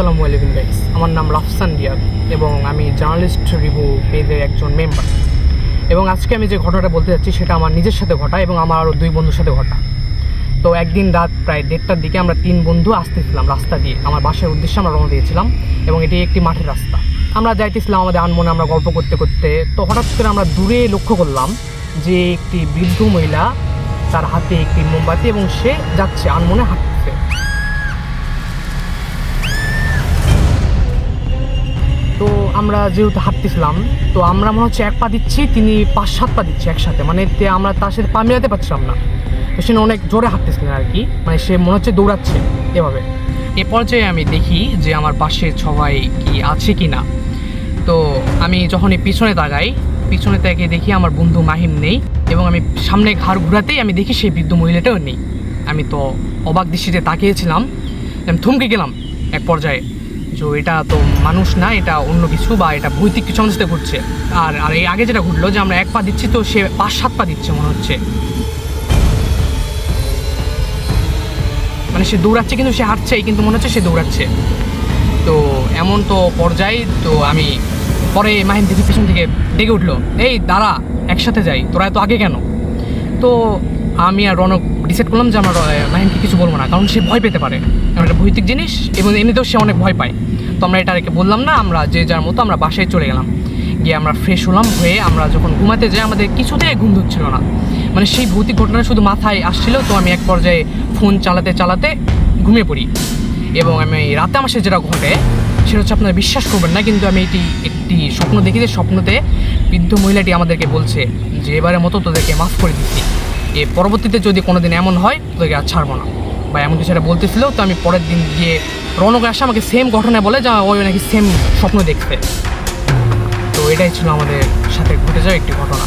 আসসালামু আলাইকুম গাইস আমার নাম রাফসান রিয়াদ এবং আমি জার্নালিস্ট রিভিউ পেজের একজন মেম্বার এবং আজকে আমি যে ঘটনাটা বলতে যাচ্ছি সেটা আমার নিজের সাথে ঘটা এবং আমার আরও দুই বন্ধুর সাথে ঘটা। তো একদিন রাত প্রায় দেড়টার দিকে আমরা তিন বন্ধু আসতেছিলাম রাস্তা দিয়ে। আমার বাসার উদ্দেশ্যে আমরা রওনা দিয়েছিলাম এবং এটি একটি মাঠের রাস্তা। আমরা যাইতেছিলাম আমাদের আনমনে, আমরা গল্প করতে করতে তো হঠাৎ করে আমরা দূরে লক্ষ্য করলাম যে একটি বৃদ্ধ মহিলা তার হাতে একটি মোমবাতি এবং সে যাচ্ছে, আনমনে হাঁটতেছে। আমরা যেহেতু হাঁটতেছিলাম, তো আমরা মনে হচ্ছে এক পা দিচ্ছি, তিনি পাঁচ, সাত পা দিচ্ছে একসাথে। মানে আমরা তার সাথে পা মেলাতে পারছিলাম না। তো সে অনেক জোরে হাঁটতেছিলেন আর কি। মানে সে মনে হচ্ছে দৌড়াচ্ছে এভাবে। এ পর্যায়ে আমি দেখি যে আমার পাশে সবাই কি আছে কি না তো আমি যখনই পিছনে তাকাই, পিছনে তাকিয়ে দেখি আমার বন্ধু মাহিম নেই এবং আমি সামনে ঘাড় ঘুরাতেই আমি দেখি সেই বৃদ্ধ মহিলাটাও নেই। আমি তো অবাক দৃষ্টিতে তাকিয়েছিলাম, আমি থমকে গেলাম এক পর্যায়ে। যে এটা তো মানুষ না, এটা অন্য কিছু বা এটা ভৌতিক কিছু আমাদের সাথে ঘটছে। আর আর এই আগে যেটা ঘটলো যে আমরা এক পা দিচ্ছি তো সে পাঁচ সাত পা দিচ্ছে মনে হচ্ছে। মানে সে দৌড়াচ্ছে কিন্তু সে হাঁটছেই, কিন্তু মনে হচ্ছে সে দৌড়াচ্ছে। তো এমন তো পর্যায়ে, তো আমি পরে মাহিম দেখি পিছন থেকে ডেকে উঠল, এই, দাঁড়া, একসাথে যাই, তোরা এত আগে কেন? তো আমি আর রনক ডিসাইড করলাম যে আমরা মাহিমকে কিছু বলব না, কারণ সে ভয় পেতে পারে। কারণ এটা ভৌতিক জিনিস, এবং এমনিতেও সে অনেক ভয় পায়। তো আমরা এটা রেখে বললাম না, আমরা যে যার মতো আমরা বাসায় চলে গেলাম। গিয়ে আমরা ফ্রেশ হলাম, হয়ে আমরা যখন ঘুমাতে যাই, আমাদের কিছুতেই ঘুম ধরছিল না। মানে সেই ভৌতিক ঘটনা শুধু মাথায় আসছিল, তো আমি এক পর্যায়ে ফোন চালাতে চালাতে ঘুমিয়ে পড়ি। এবং আমি রাতে আমার সাথে যেটা ঘটে, সেটা হচ্ছে আপনারা বিশ্বাস করবেন না, কিন্তু আমি এটি একটি স্বপ্ন দেখি যে স্বপ্নতে বৃদ্ধ মহিলাটি আমাদেরকে বলছে যে, এবারের মতো তোদেরকে মাফ করে দিচ্ছি। এ পরবর্তীতে যদি কোনো দিন এমন হয়, তোদেরকে আর ছাড়বো না। বা এমন কিছু একটা বলতেছিল, তো আমি পরের দিন গিয়ে রনক আসে আমাকে সেম ঘটনায় বলে, যা ওই নাকি সেম স্বপ্ন দেখতে। তো এটাই ছিল আমাদের সাথে ঘটে যাওয়া একটি ঘটনা।